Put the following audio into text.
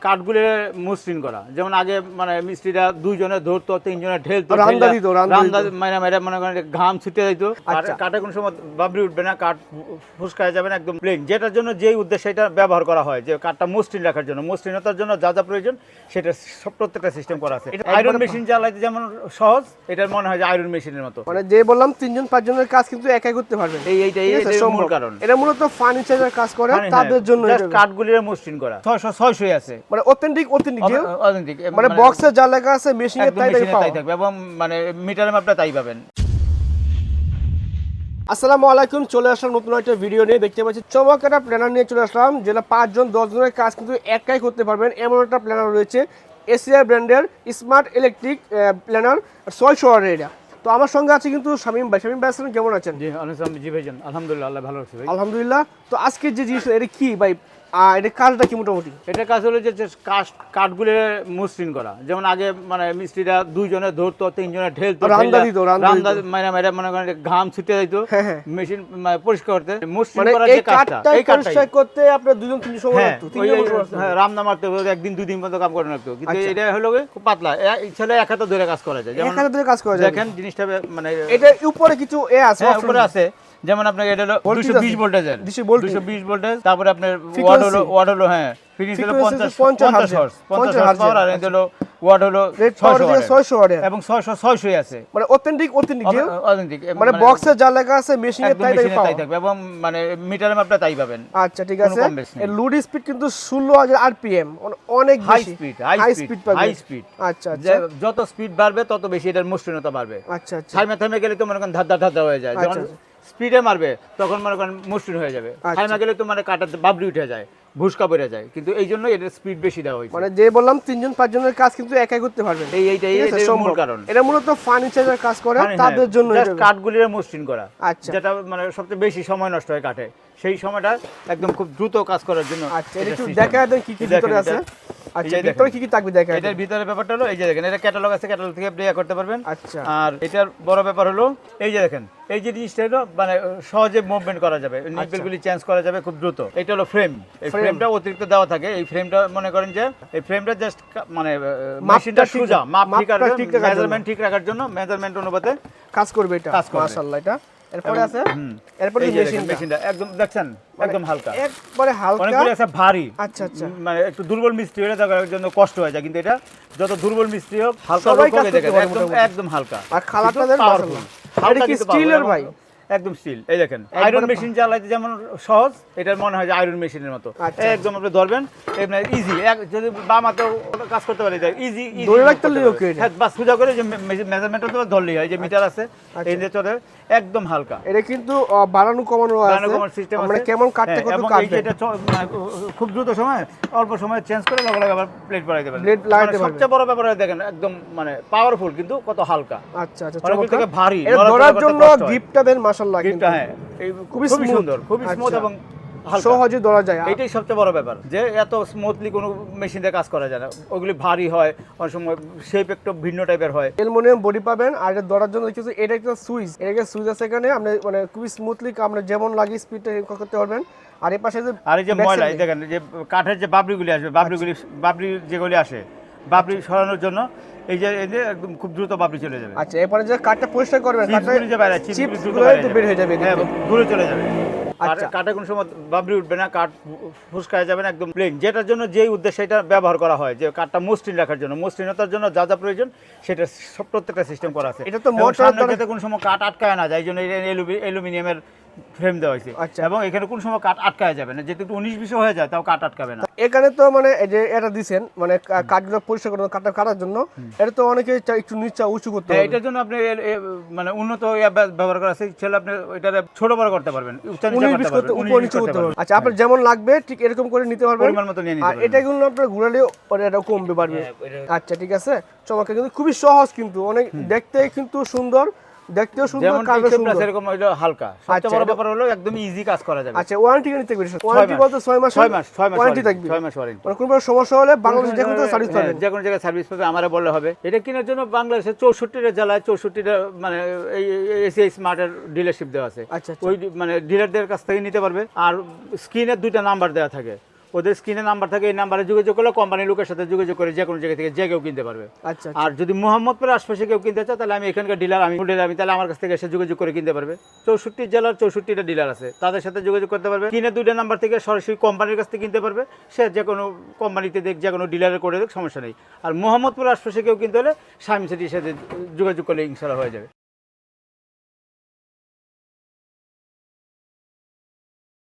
কাঠগুলো মসৃণ করা। যেমন আগে মানে মিস্ত্রিরা দুইজনে ধরতো তিনজনে ঢেলতো রান্দা দিত। মাইরা মাইরা মনে করেন ঘাম ছুটে দিত আচ্ছা। কাঠে কোনো সময় বাবরি উঠবে না কাঠ ফুসকায় যাবে না একদম প্লেন যেটার জন্য যেই উদ্দেশ্যে এটা ব্যবহার করা হয় যে কাঠটা মসৃণ রাখার জন্য। মসৃণতার জন্য যা যা প্রয়োজন সেটা প্রত্যেকটা সিস্টেম করা আছে। আয়রন মেশিন চালাইতে যেমন সহজ এটার মনে হয় যে আয়রন মেশিনের মতো। মানে যে বললাম তিনজন পাঁচজনের কাজ কিন্তু একাই করতে পারবেন। এই এইটাই মূল কারণ। এটা মূলত ফার্নিচারের কাজ করে মানে তাদের জন্য এটা- কাঠগুলির মসৃণ করা। ছয়শো ছয়শোই আছে। মানে অথেন্টিক অথেন্টিক authentic, মানে বক্সে যা লেখা আছে মেশিনে তাই তাই থাকবে এবং মানে মাপটা তাই পাবেন। আসসালামু আলাইকুম চলে আসলাম নতুন একটা ভিডিও নিয়ে। দেখতে পাচ্ছি চমক একটা প্ল্যানার নিয়ে চলে আসলাম যেটা পাঁচজন দশ জনের কাজ কিন্তু একাই করতে পারবেন। এমন একটা প্ল্যানার রয়েছে এসিআর ব্র্যান্ডের স্মার্ট ইলেকট্রিক প্ল্যানার ছয়শো ওয়ার্ডের এটা। তো আমার সঙ্গে আছে কিন্তু শামীম ভাই। শামীম ভাই আসলেন কেমন আছেন? জি জি ভাইজান। আলহামদুলিল্লাহ আল্লাহ ভালো আছে ভাই। আলহামদুলিল্লাহ। তো আজকে যে জিনিস এটা কি ভাই? এটা কাজটা কি মোটামুটি? এটার কাজ হলো যে যে কাঠ কাঠগুলো মসৃণ করা। যেমন আগে মানে মিস্ত্রিরা দুইজনে ধরতো তিনজনে ঢেলতো রান্দা দিত, রান্দা মাইরা মাইরা মনে করেন ঘাম ছুটে হ্যাঁ, হ্যাঁ। মেশিন মানে পরিষ্কার করতে। মসৃণ মানে করার এই যে কাজটা কাঠটা এই কাঠটাই। করতে আপনার দুজন তিনজন সময় হ্যাঁ লাগতো লাগতো। হ্যাঁ, মারতে একদিন দুই দিন পর্যন্ত কাম করে রাখতো। কিন্তু আচ্ছা। এটা হলো খুব পাতলা। ছেলে এক হাতে ধরে কাজ করা যায়। যেমন এক হাতে ধরে কাজ করা যায়। দেখেন জিনিসটা মানে এটা উপরে কিছু এ আছে উপরে আছে। যেমন আপনাকে এটা হলো দুশো বিশ। ভোল্টেজের দুশো বিশ ভোল্টেজ তারপরে আপনার ওয়াট হলো ওয়াট হলো হ্যাঁ হলো Frequency পঞ্চাশ 50 পঞ্চাশ hertz-এর, হর্স পঞ্চাশ 50 হর্স পাওয়ার আর হলো ওয়াট হলো রেড ছয়শো পাওয়ার দিয়ে ছয়শো ওয়ার্ডের এবং আছে। মানে অথেন্টিক অথেন্টিক অথেন্টিক মানে বক্সে যা লেখা আছে মেশিনে তাই থাকবে এবং মানে মাপটা তাই পাবেন। আচ্ছা ঠিক আছে। এর লুড স্পিড কিন্তু ষোলো হাজার আরপিএম অনেক high speed high speed high speed আচ্ছা আচ্ছা। যত স্পিড বাড়বে তত বেশি এটার মসৃণতা বাড়বে। আচ্ছা আচ্ছা। থাইমে থাইমে গেলে তো মনে করেন ধাদ্দা ধাদ্দা হয়ে যায়। যখন আচ্ছা, স্পিডে মারবে তখন মনে করেন মসৃণ হয়ে যাবে আচ্ছা। গেলে তো মানে কাটাতে বাবরি উঠে যায় ভুসকা পড়ে যায় কিন্তু এই জন্য এটার স্পিড বেশি দেওয়া হয়েছে মানে যে বললাম তিনজন পাঁচজনের কাজ কিন্তু একাই করতে পারবেন এই এইটাই আছে, এটাই মূল। কারণ এটা মূলত ফার্নিচারের কাজ করে মানে তাদের হ্যাঁ, জন্য। কাঠগুলির মসৃণ করা আচ্ছা। যেটা মানে সবচেয়ে বেশি সময় নষ্ট হয় কাঠে সেই সময়টা একদম খুব দ্রুত কাজ করার জন্য আচ্ছা একটু। দেখা দেন কি কি এই ভিতরে আছে। আচ্ছা ভিতরে কি কি থাকবে দেখা এটার ভিতরে ব্যাপারটা হলো এই যে দেখেন এটা ক্যাটালগ আছে ক্যাটালগ থেকে আপনি করতে পারবেন। আচ্ছা। আর এটার বড় ব্যাপার হলো এই যে দেখেন এই যে জিনিসটা হলো মানে সহজে মুভমেন্ট করা যাবে নিপেলগুলি চেঞ্জ করা যাবে খুব দ্রুত। এটা হলো ফ্রেম এই। ফ্রেমটা অতিরিক্ত দেওয়া থাকে। এই ফ্রেমটা মনে করেন যে এই ফ্রেমটা জাস্ট মানে মেশিনটা সোজা মাপ ঠিক রাখার জন্য। মেজারমেন্ট ঠিক রাখার জন্য মেজারমেন্ট অনুপাতে কাজ করবে এটা। কাজ করবে। মাশাআল্লাহ এটা এরপরে আছে? এরপরে মেশিনটা। একদম দেখছেন? একদম হালকা। একবারে হালকা। অনেকগুলো আছে ভারী। আচ্ছা আচ্ছা। মানে একটু দুর্বল মিস্ত্রি হলে তার জন্য কষ্ট হয়ে যায় কিন্তু এটা যত দুর্বল মিস্ত্রি হোক হালকা একদম একদম হালকা। আর খালাটা দেন পাওয়ারফুল হালকা এটা কি স্টিলের ভাই? একদম স্টিল এই দেখেন আয়রন মেশিন চালাইতে যেমন সহজ এটার মনে হয় যে আয়রন মেশিনের মতো। আচ্ছা, একদম আপনি ধরবেন ইজি যদি বাম হাতেও কাজ করতে পারি ইজি ধরে রাখতে okay হ্যাঁ বাস সোজা করে যে মেজারমেন্ট তো ধরলেই হয়। যে মিটার আছে আচ্ছা। এই যে চলে একদম হালকা। এটা কিন্তু বাড়ানো কমানো আছে। কমার system মানে আছে। কেমন কাটতে হ্যাঁ, কত কাটবে? এটা মানে খুব দ্রুত সময় অল্প সময় চেঞ্জ করে লগে লগে আবার প্লেট বাড়াইতে পারেন Blade লাগাইতে মানে পারবেন। সবচেয়ে বড় ব্যাপার দেখেন একদম মানে পাওয়ারফুল কিন্তু কত হালকা। আচ্ছা আচ্ছা। থেকে ভারী, এটা ধরার জন্য। গিফটটা দেন মাশাআল্লাহ গিফটটা হ্যাঁ। খুবই সুন্দর খুবই স্মুথ আচ্ছা। এবং সহজে ধরা যায়। এইটাই সবচেয়ে বড় ব্যাপার যে এত স্মুথলি কোনো মেশিন দিয়ে কাজ করা যায় না। ওগুলি ভারী হয় অনেক সময় শেপ একটু ভিন্ন টাইপের হয়। অ্যালুমিনিয়াম বডি পাবেন আর এটা ধরার জন্য এটা একটা সুইচ। এটা একটা সুইচ আছে এখানে আপনি মানে খুবই স্মুথলি আপনি যেমন লাগে স্পিডটা করতে পারবেন। আর এই পাশে যে আর এই যে ময়লা দেখেন যে কাঠের যে বাবরিগুলি আসবে বাবরিগুলি বাবরি যেগুলি আসে বাবরি সরানোর জন্য এই যে এই যে একদম খুব দ্রুত বাবরি চলে যাবে। আচ্ছা এরপরে যে কাঠটা পরিষ্কার করবেন চিপসগুলি যে বাইরে একটু বের হয়ে যাবে হ্যাঁ দূরে চলে যাবে। আর আচ্ছা। কাঠে কোনো সময় বাবরি উঠবে না কাঠ ফুসকায় যাবে না একদম প্লেন যেটার জন্য যেই উদ্দেশ্যে এটা ব্যবহার করা হয় যে কাঠটা মসৃণ রাখার জন্য মসৃণতার জন্য যা যা প্রয়োজন সেটা সব প্রত্যেকটা সিস্টেম করা আছে। এটা তো মোটর কোনো সময় কাঠ আটকায় না যায় এই জন্য অ্যালুমিনিয়ামের ফ্রেম দেওয়া হয়েছে। আচ্ছা। এবং এখানে কোনো সময় কাঠ আটকায় যাবে না। যেহেতু একটু উনিশ বিশ হয়ে যায় তাও কাঠ আটকাবে না। এখানে তো মানে এই যে এটা দিছেন মানে কাঠগুলো পরিষ্কার করার কাঠটা কাটার জন্য এটা তো অনেকে একটু নিচা উঁচু করতে হ্যাঁ, হবে। এটার জন্য আপনি মানে উন্নত ব্যবহার করা আছে। ছেলে আপনি এটা ছোট বড় করতে পারবেন। উচ্চা নিচা উনিশ করতে বিশ করতে উপর নিচে করতে পারবেন। আচ্ছা আপনার যেমন লাগবে ঠিক এরকম করে নিতে পারবেন। পরিমাণ মতো নিয়ে নিতে পারবেন। এটা কিন্তু আপনার ঘুরালে এটা কমবে পারবে হ্যাঁ, আচ্ছা ঠিক আছে। চমৎকার কিন্তু খুবই সহজ কিন্তু। অনেক দেখতে কিন্তু সুন্দর। দেখতেও সুন্দর যেমন সুন্দর। এরকম হইল হালকা। আচ্ছা, সবচেয়ে বড় ব্যাপার হলো একদম ইজি কাজ করা যাবে। আচ্ছা ওয়ারেন্টি নিতে পারি ওয়ারেন্টি বলতে ছয় মাস ছয় মাস ছয় মাস ওয়ারেন্টি থাকবে। ছয় মাস ওয়ারেন্টি মানে কোনো সমস্যা হলে বাংলাদেশ যে কোনো সার্ভিস পাবেন। যে কোনো জায়গায় সার্ভিস পাবে আমারে বললে হবে। এটা কেনার জন্য চৌষট্টিটা জেলায় মানে এই এসিআই স্মার্টের ডিলারশিপ দেওয়া আছে। আচ্ছা আচ্ছা। ওই মানে ডিলারদের কাছ থেকে নিতে পারবে। আর স্ক্রিনের দুইটা নাম্বার দেওয়া থাকে। ওদের স্ক্রিনে নাম্বার থাকে এই নাম্বারে যোগাযোগ করলে কোম্পানির লোকের সাথে যোগাযোগ করে যে কোনো জায়গা থেকে যে কেউ কিনতে পারবে। আচ্ছা আর যদি মোহাম্মদপুরের আশপাশে কেউ কিনতে চায় তাহলে আমি এখানকার ডিলার আমি ডিলার আমি তাহলে আমার কাছ থেকে এসে যোগাযোগ করে কিনতে পারবে। চৌষট্টি জেলার চৌষট্টিটা ডিলার আছে তাদের সাথে যোগাযোগ করতে পারবে। কিনে দুইটা নাম্বার থেকে সরাসরি কোম্পানির কাছ থেকে কিনতে পারবে। সে যে কোনো কোম্পানিতে দেখ যে কোনো ডিলারে করে দেখ সমস্যা নেই। আর মোহাম্মদপুর আশপাশে কেউ কিনতে হলে স্বামী সেটির সাথে যোগাযোগ করলে ইনশাল্লাহ হয়ে যাবে।